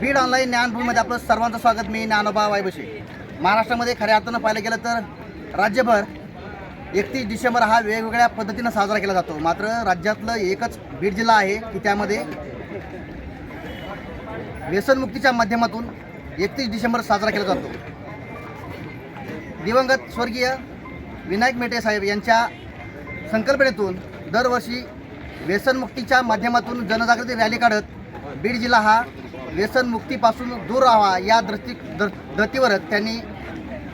Beed online ज्ञानभूमीमध्ये आपलं सर्वांचं स्वागत. मी ज्ञानोबा वायबशी. महाराष्ट्रामध्ये खऱ्या अर्थानं पाहिलं गेलं तर राज्यभर एकतीस डिसेंबर हा वेगवेगळ्या पद्धतीनं साजरा केला जातो. मात्र राज्यातलं एकच बीड जिल्हा आहे की त्यामध्ये व्यसनमुक्तीच्या माध्यमातून एकतीस डिसेंबर साजरा केला जातो. दिवंगत स्वर्गीय विनायक मेटे साहेब यांच्या संकल्पनेतून दरवर्षी व्यसनमुक्तीच्या माध्यमातून जनजागृती रॅली काढत बीड जिल्हा हा व्यसनमुक्तीपासून दूर राहावा या दृष्टी दृ धर्तीवरच त्यांनी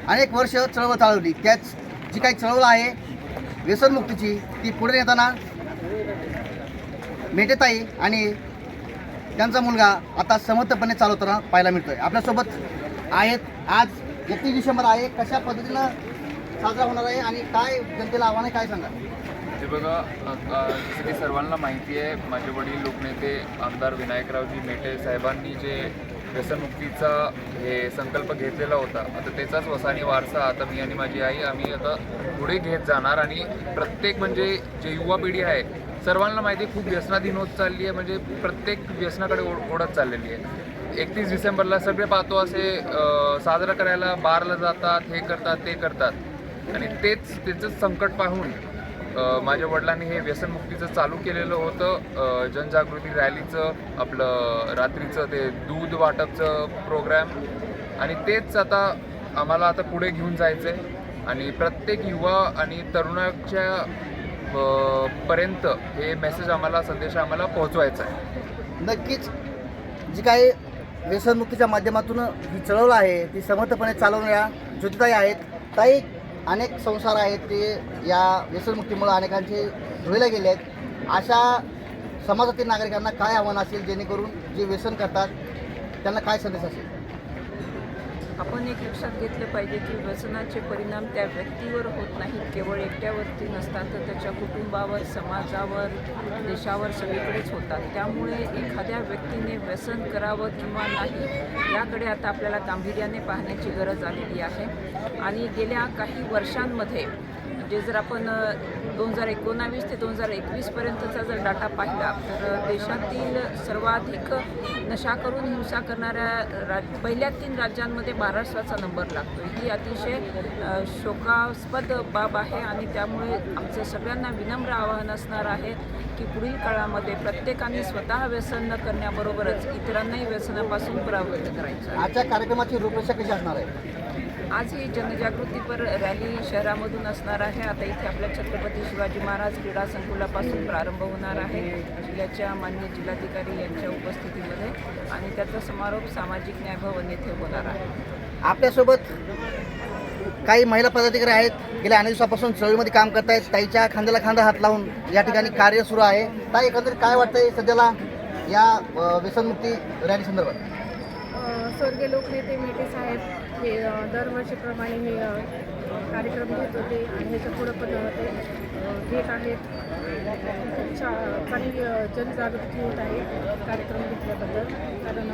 अनेक वर्ष चळवळ चालवली. त्याच जी काही चळवळ आहे व्यसनमुक्तीची ती पुढे नेताना मेटेताई आणि त्यांचा मुलगा आता समर्थपणे चालवताना पाहायला मिळतोय. आपल्यासोबत आहेत आज एकतीस डिसेंबर आहे. कशा पद्धतीनं साजरा होणार आहे आणि काय जनतेला आव्हान आहे काय सांगा? हे बघा जसं की सर्वांना माहिती आहे माझे वडील लोकनेते आमदार विनायकरावजी मेटे साहेबांनी जे व्यसनमुक्तीचा हे संकल्प घेतलेला होता आता त्याचाच वसानी वारसा आता मी आणि माझी आई आम्ही आता पुढे घेत जाणार आणि प्रत्येक म्हणजे जे युवा पिढी आहे सर्वांना माहिती आहे खूप व्यसनाधीन होत चालली आहे म्हणजे प्रत्येक व्यसनाकडे ओढ ओढत चाललेली आहे. एकतीस डिसेंबरला सगळे पाहतो असे साजरा करायला बारला जातात हे करतात ते करतात. आणि तेच त्याचं संकट पाहून माझ्या वडिलांनी हे व्यसनमुक्तीचं चालू केलेलं होतं. जनजागृती रॅलीचं आपलं रात्रीचं ते दूध वाटपचं प्रोग्रॅम. आणि तेच आता आम्हाला आता पुढे घेऊन जायचं आहे आणि प्रत्येक युवा आणि तरुणाच्या पर्यंत हे मेसेज आम्हाला संदेश आम्हाला पोहोचवायचा आहे. नक्कीच. जी काही व्यसनमुक्तीच्या माध्यमातून ही चळवळ आहे ती समर्थपणे चालवणाऱ्या ज्योतिताई आहेत. ताई अनेक संसार आहेत ते या व्यसनमुक्तीमुळे अनेकांचे धुळीला गेले आहेत. अशा समाजातील नागरिकांना काय आव्हान असेल जेणेकरून जे व्यसन करतात त्यांना काय संदेश असेल? आपण एक लक्षात घेतलं पाहिजे की व्यसनाचे परिणाम त्या व्यक्तीवर होत नाहीत केवळ एकट्यावरती नसतात तर त्याच्या कुटुंबावर समाजावर देशावर सगळीकडेच होतात. त्यामुळे एखाद्या व्यक्तीने व्यसन करावं किंवा नाही याकडे आता आपल्याला गांभीर्याने पाहण्याची गरज आलेली आहे. आणि गेल्या काही वर्षांमध्ये म्हणजे जर आपण दोन हजार एकोणावीस ते दोन हजार एकवीसपर्यंतचा जर डाटा पाहिला तर देशातील सर्वाधिक नशा करून हिंसा करणाऱ्या राज पहिल्या तीन राज्यांमध्ये महाराष्ट्राचा नंबर लागतो ही अतिशय शोकास्पद बाब आहे आणि त्यामुळे आमचं सगळ्यांना विनम्र आवाहन असणार आहे की पुढील काळामध्ये प्रत्येकाने स्वतः व्यसन न करण्याबरोबरच इतरांनाही व्यसनापासून परावृत्त करायचं आजच्या कार्यक्रमाची रूपरेषा कशी असणार आहे? आज ही जनजागृतीपर रॅली शहरामधून असणार आहे. आता इथे आपल्या छत्रपती शिवाजी महाराज क्रीडा संकुलापासून प्रारंभ होणार आहे. जिल्ह्याच्या मान्य जिल्हाधिकारी यांच्या उपस्थितीमध्ये आणि त्याचा समारोप सामाजिक न्याय भवन येथे होणार आहे. आपल्यासोबत काही महिला पदाधिकारी आहेत. गेल्या अनेक दिवसापासून चळवळीमध्ये काम करतायत. ताईच्या खांद्याला खांदा हात लावून या ठिकाणी कार्य सुरू आहे. ताई एकंदरीत काय वाटतंय सध्याला या व्यसनमुक्ती रॅली संदर्भात? स्वर्गीय लोकनेते मेटे साहेब हे दरवर्षीप्रमाणे हे कार्यक्रम घेत होते आणि ह्याच्या पुढं पण होते ते घेत आहेत. खूप छा चांगली जनजागृती होत आहे कार्यक्रम घेतल्याबद्दल. कारण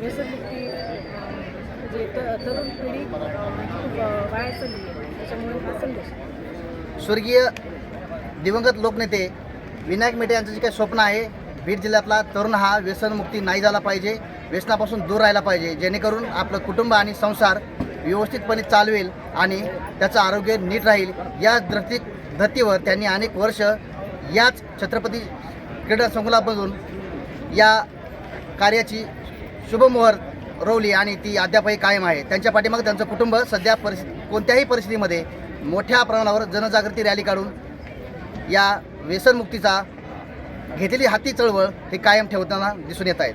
व्यसनमुक्ती म्हणजे जे त तरुण पिढी खूप वाया चालली आहे. त्याच्यामुळे हा संदेश स्वर्गीय दिवंगत लोकनेते विनायक मेटे यांचं जे काही स्वप्न आहे बीड जिल्ह्यातला तरुण हा व्यसनमुक्ती नाही झाला पाहिजे. व्यसनापासून दूर राहायला पाहिजे जेणेकरून आपलं कुटुंब आणि संसार व्यवस्थितपणे चालवेल आणि त्याचं आरोग्य नीट राहील. या दृष्टी धर्तीवर त्यांनी अनेक वर्ष याच छत्रपती क्रीडा संकुलामधून या कार्याची शुभमोहर रोवली आणि ती अद्यापही कायम आहे. त्यांच्या पाठीमागे त्यांचं कुटुंब सध्या परिस्थिती कोणत्याही परिस्थितीमध्ये मोठ्या प्रमाणावर जनजागृती रॅली काढून या व्यसनमुक्तीचा घेतलेली हाती चळवळ हे कायम ठेवताना दिसून येत आहेत.